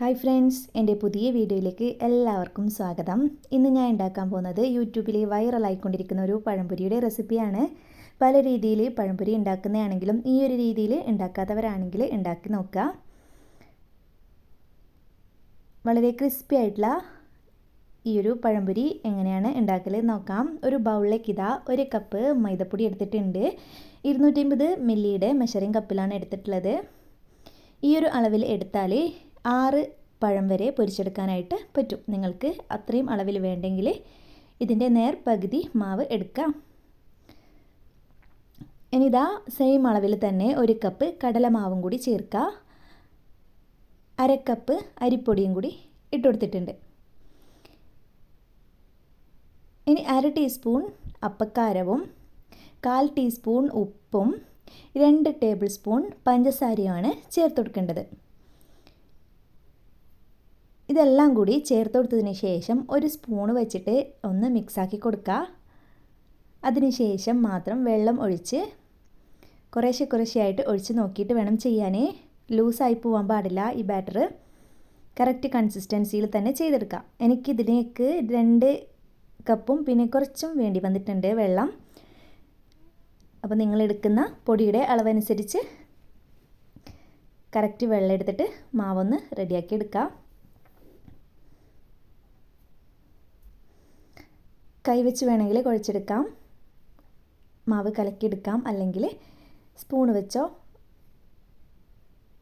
Hi friends എന്റെ പുതിയ വീഡിയോയിലേക്ക് എല്ലാവർക്കും സ്വാഗതം. ഇന്ന് ഞാൻ ഉണ്ടാക്കാൻ പോകുന്നത് യൂട്യൂബിൽ വൈറലായിക്കൊണ്ടിരിക്കുന്ന ഒരു പഴംപൊരിയുടെ റെസിപ്പിയാണ്. പല രീതിയിൽ പഴംപൊരി ഉണ്ടാക്കുന്നതാണെങ്കിലും ഈ ഒരു രീതിയിൽ ഉണ്ടാക്കാത്തവരാണെങ്കിൽ ഉണ്ടാക്കി നോക്കുക വളരെ ക്രിസ്പി ആയിട്ടുള്ള ഈ ഒരു പഴംപൊരി എങ്ങനെയാണ് ഉണ്ടാക്കൽ നോക്കാം. ഒരു ബൗളിലേക്ക് ഇതാ ഒരു കപ്പ് മൈദപ്പൊടി എടുത്തിട്ടുണ്ട്. ഇരുന്നൂറ്റി അമ്പത് മില്ലിയുടെ മെഷറിംഗ് കപ്പിലാണ് എടുത്തിട്ടുള്ളത്. ഈ ഒരു അളവിൽ എടുത്താൽ ആറ് പഴം വരെ പൊരിച്ചെടുക്കാനായിട്ട് പറ്റും. നിങ്ങൾക്ക് അത്രയും അളവിൽ വേണ്ടെങ്കിൽ ഇതിന്റെ നേർ പകുതി മാവ് എടുക്കാം. ഇനിതാ സെയിം അളവിൽ തന്നെ ഒരു കപ്പ് കടലമാവും കൂടി ചേർക്കുക അരക്കപ്പ് അരിപ്പൊടിയും കൂടി ഇട്ട് കൊടുത്തിട്ടുണ്ട്. ഇനി അര ടീസ്പൂൺ അപ്പക്കാരവും കാൽ ടീസ്പൂൺ ഉപ്പും രണ്ട് ടേബിൾ സ്പൂൺ പഞ്ചസാരയുമാണ് ചേർത്ത് കൊടുക്കേണ്ടത്. ഇതെല്ലാം കൂടി ചേർത്ത് കൊടുത്തതിന് ശേഷം ഒരു സ്പൂണ് വെച്ചിട്ട് ഒന്ന് മിക്സാക്കി കൊടുക്കുക. അതിനുശേഷം മാത്രം വെള്ളം ഒഴിച്ച് കുറേശ്ശെ കുറേശ്ശെയായിട്ട് ഒഴിച്ച് നോക്കിയിട്ട് വേണം ചെയ്യാൻ. ലൂസായി പോവാൻ പാടില്ല ഈ ബാറ്റർ. കറക്റ്റ് കൺസിസ്റ്റൻസിയിൽ തന്നെ ചെയ്തെടുക്കാം എനിക്കിതിലേക്ക് രണ്ട് കപ്പും പിന്നെ കുറച്ചും വേണ്ടി വന്നിട്ടുണ്ട് വെള്ളം. അപ്പോൾ നിങ്ങൾ എടുക്കുന്ന പൊടിയുടെ അളവനുസരിച്ച് കറക്റ്റ് വെള്ളം എടുത്തിട്ട് മാവൊന്ന് റെഡിയാക്കി എടുക്കാം കൈവച്ച് വേണമെങ്കിൽ കുഴച്ചെടുക്കാം. മാവ് കലക്കിയെടുക്കാം. അല്ലെങ്കിൽ സ്പൂൺ വെച്ചോ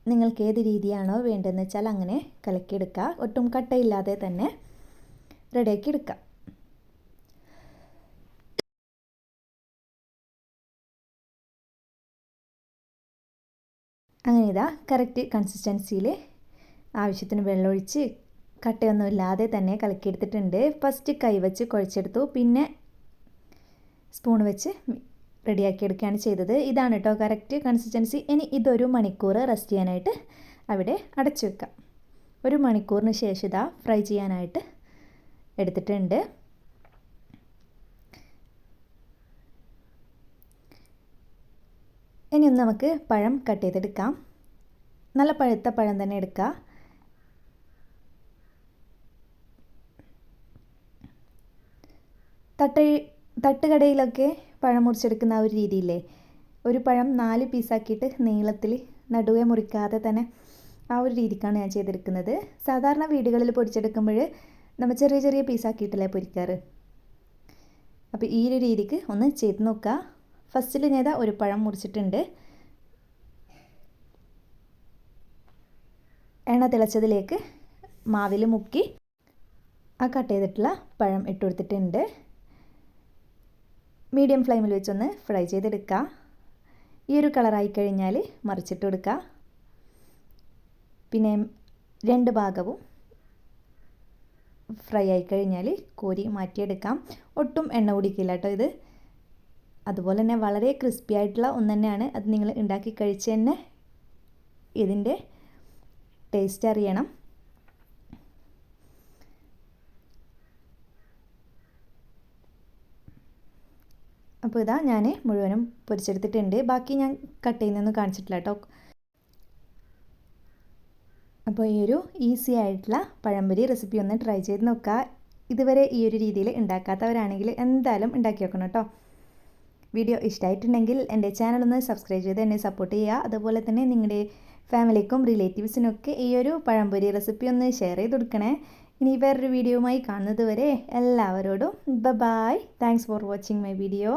നിങ്ങൾക്ക് ഏത് രീതിയാണോ വേണ്ടതെന്ന് വെച്ചാൽ അങ്ങനെ കലക്കിയെടുക്കുക. ഒട്ടും കട്ടയില്ലാതെ തന്നെ റെഡിയാക്കി എടുക്കാം അങ്ങനെ ഇതാ കറക്റ്റ് കൺസിസ്റ്റൻസിയിൽ ആവശ്യത്തിന് വെള്ളമൊഴിച്ച് കട്ടയൊന്നും ഇല്ലാതെ തന്നെ കലക്കിയെടുത്തിട്ടുണ്ട്. ഫസ്റ്റ് കൈ വെച്ച് കുഴച്ചെടുത്തു. പിന്നെ സ്പൂൺ വെച്ച് റെഡിയാക്കി എടുക്കുകയാണ് ചെയ്തത്. ഇതാണ് കേട്ടോ കറക്റ്റ് കൺസിസ്റ്റൻസി ഇനി ഇതൊരു മണിക്കൂർ റെസ്റ്റ് ചെയ്യാനായിട്ട് അവിടെ അടച്ചു വെക്കാം. ഒരു മണിക്കൂറിന് ശേഷം ഇതാ ഫ്രൈ ചെയ്യാനായിട്ട് എടുത്തിട്ടുണ്ട്. ഇനി ഒന്ന് നമുക്ക് പഴം കട്ട് ചെയ്തെടുക്കാം. നല്ല പഴുത്ത പഴം തന്നെ എടുക്കുക തട്ട് തട്ടുകടയിലൊക്കെ പഴം മുറിച്ചെടുക്കുന്ന ആ ഒരു രീതിയില്ലേ? ഒരു പഴം നാല് പീസാക്കിയിട്ട് നീളത്തിൽ നടുവേ മുറിക്കാതെ തന്നെ ആ ഒരു രീതിക്കാണ് ഞാൻ ചെയ്തെടുക്കുന്നത്. സാധാരണ വീടുകളിൽ പൊരിച്ചെടുക്കുമ്പോൾ നമ്മൾ ചെറിയ ചെറിയ പീസാക്കിയിട്ടല്ലേ പൊരിക്കാറ്? അപ്പോൾ ഈ ഒരു രീതിക്ക് ഒന്ന് ചെയ്ത് നോക്കുക. ഫസ്റ്റിൽ ഞാൻ ഒരു പഴം മുറിച്ചിട്ടുണ്ട്. എണ്ണ തിളച്ചതിലേക്ക് മാവിൽ മുക്കി ആ കട്ട് ചെയ്തിട്ടുള്ള പഴം ഇട്ട് കൊടുത്തിട്ടുണ്ട്. മീഡിയം ഫ്ലെയിമിൽ വെച്ചൊന്ന് ഫ്രൈ ചെയ്തെടുക്കുക. ഈ ഒരു കളറായി കഴിഞ്ഞാൽ മറിച്ചിട്ട് കൊടുക്കുക. പിന്നെ രണ്ട് ഭാഗവും ഫ്രൈ ആയി കഴിഞ്ഞാൽ കോരി മാറ്റിയെടുക്കാം. ഒട്ടും എണ്ണ കുടിക്കില്ല കേട്ടോ ഇത്. അതുപോലെ തന്നെ വളരെ ക്രിസ്പി ആയിട്ടുള്ള ഒന്ന് തന്നെയാണ് അത് നിങ്ങൾ ഉണ്ടാക്കി കഴിച്ച് തന്നെ ഇതിന്റെ ടേസ്റ്റ് അറിയണം. അപ്പോൾ ഇതാ ഞാൻ മുഴുവനും പൊരിച്ചെടുത്തിട്ടുണ്ട്. ബാക്കി ഞാൻ കട്ട് ചെയ്യുന്നൊന്നും കാണിച്ചിട്ടില്ല കേട്ടോ. അപ്പോൾ ഈ ഒരു ഈസി ആയിട്ടുള്ള പഴംപൊരി റെസിപ്പി ഒന്ന് ട്രൈ ചെയ്ത് നോക്കുക. ഇതുവരെ ഈ ഒരു രീതിയിൽ ഉണ്ടാക്കാത്തവരാണെങ്കിൽ എന്തായാലും ഉണ്ടാക്കി വെക്കണം കേട്ടോ. വീഡിയോ ഇഷ്ടമായിട്ടുണ്ടെങ്കിൽ എന്റെ ചാനൽ ഒന്ന് സബ്സ്ക്രൈബ് ചെയ്ത് എന്നെ സപ്പോർട്ട് ചെയ്യുക. അതുപോലെ തന്നെ നിങ്ങളുടെ ഫാമിലിക്കും റിലേറ്റീവ്സിനൊക്കെ ഈ ഒരു പഴംപൊരി റെസിപ്പി ഒന്ന് ഷെയർ ചെയ്ത് കൊടുക്കണേ. ഇനി വേറൊരു വീഡിയോയുമായി കാണുന്നത് വരെ എല്ലാവരോടും ബ bye thanks for watching my video